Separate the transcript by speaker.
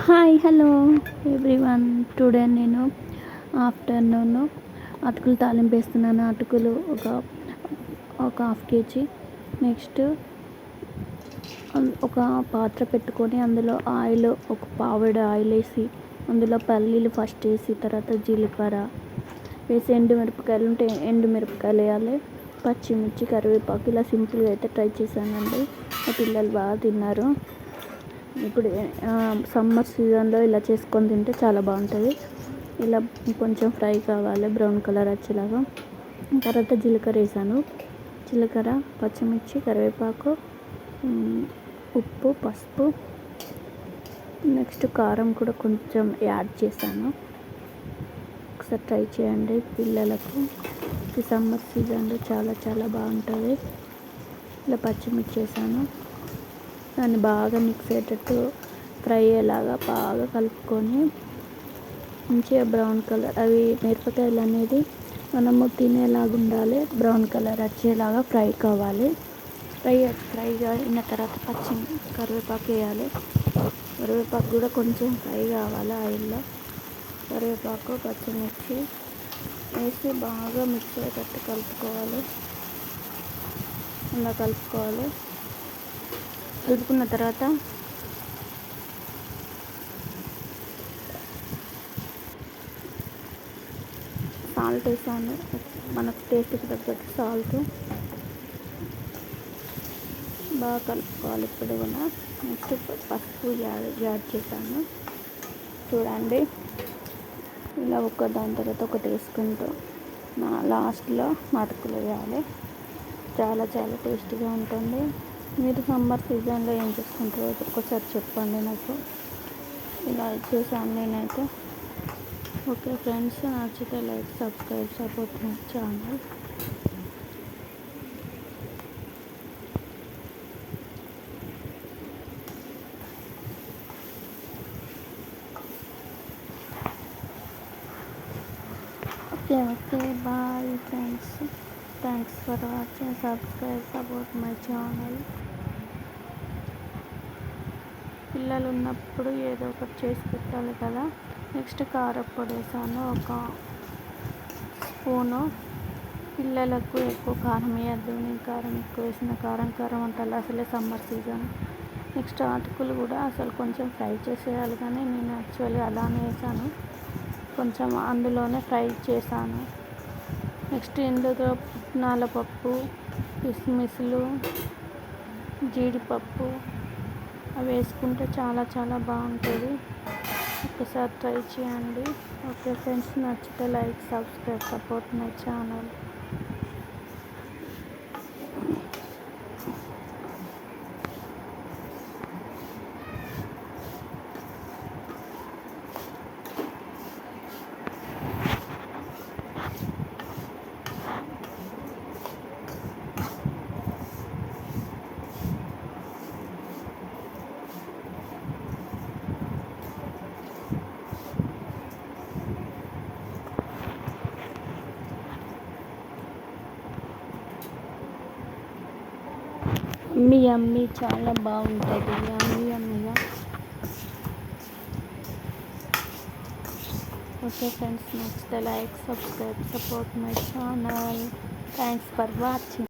Speaker 1: Hi hello. Everyone today నేను afternoon అటుకులు తాలింపు వేస్తున్నాను. అటుకులు ఒక ఒక హాఫ్ కేజీ. నెక్స్ట్ ఒక పాత్ర పెట్టుకొని అందులో ఆయిల్ ఒక పావిడ ఆయిల్ వేసి అందులో పల్లీలు ఫస్ట్ వేసి తర్వాత జీలకర్ర వేసి ఎండుమిరపకాయలు ఉంటే ఎండు మిరపకాయలు వేయాలి. పచ్చిమిర్చి కరివేపాకు ఇలా సింపుల్గా అయితే ట్రై చేశానండి. మా పిల్లలు బాగా తిన్నారు. ఇప్పుడు సమ్మర్ సీజన్లో ఇలా చేసుకొని తింటే చాలా బాగుంటుంది. ఇలా కొంచెం ఫ్రై కావాలి బ్రౌన్ కలర్ వచ్చేలాగా. తర్వాత జీలకర్ర వేసాను. జీలకర్ర పచ్చిమిర్చి కరివేపాకు ఉప్పు పసుపు. నెక్స్ట్ కారం కూడా కొంచెం యాడ్ చేశాను. ఒకసారి ట్రై చేయండి పిల్లలకు. ఈ సమ్మర్ సీజన్లో చాలా చాలా బాగుంటుంది. ఇలా పచ్చిమిర్చి వేసాను. దాన్ని బాగా మిక్స్ అయ్యేటట్టు ఫ్రై అయ్యేలాగా బాగా కలుపుకొని మంచిగా బ్రౌన్ కలర్ అవి మిరపకాయలు అనేది మనము తినేలాగా ఉండాలి. బ్రౌన్ కలర్ వచ్చేలాగా ఫ్రై కావాలి. ఫ్రై ఫ్రై అయిన తర్వాత పచ్చి కరివేపాకు వేయాలి. కరివేపాకు కూడా కొంచెం ఫ్రై కావాలి ఆయిల్లో. కరివేపాకు పచ్చిమిర్చి వేసి బాగా మిక్స్ అయ్యేటట్టు కలుపుకోవాలి. అలా కలుపుకోవాలి. కలుపుకున్న తర్వాత సాల్ట్ వేసాను. మనకు టేస్ట్కి తగ్గట్టు సాల్ట్. బాగా కలుపుకోవాలి ఇప్పుడు కూడా. నెక్స్ట్ పసుపు యాడ్ యాడ్ చేశాను. చూడండి. ఇలా ఒక దాని తర్వాత ఒకటి వేసుకుంటూ లాస్ట్లో మటుకులు వేయాలి. చాలా చాలా టేస్టీగా ఉంటుంది. మీరు సమ్మర్ సీజన్లో ఏం చేసుకుంటారో ఒక్కసారి చెప్పండి నాకు. ఇలా చేశాను నేనైతే ఓకే ఫ్రెండ్స్ నచ్చితే like subscribe support channel. Okay okay bye friends. Thanks for watching subscribe support my channel పిల్లలు ఉన్నప్పుడు ఏదో ఒకటి చేసి పెట్టాలి కదా. నెక్స్ట్ కారప్పొడి వేసాను ఒక స్పూను పిల్లలకు ఎక్కువ కారం వేయద్దు నేను కారం ఎక్కువ వేసిన కారం కారం అంటారు అసలే సమ్మర్ సీజన్. నెక్స్ట్ అటుకులు కూడా అసలు కొంచెం ఫ్రై చేసేయాలి కానీ నేను యాక్చువల్లీ అలానే వేసాను. కొంచెం అందులోనే ఫ్రై చేశాను. నెక్స్ట్ ఇందులో పుట్నాల పప్పు కిస్మిస్లు జీడిపప్పు. అవి వేసుకుంటే చాలా చాలా బాగుంటుంది. ఒకసారి ట్రై చేయండి. ఓకే ఫ్రెండ్స్ నచ్చితే like subscribe support my channel. అమ్మి అమ్మి చాలా బాగుంటుంది. అమ్మి అమ్మిగా ఓకే ఫ్రెండ్స్ నచ్చితే like subscribe support my channel thanks for watching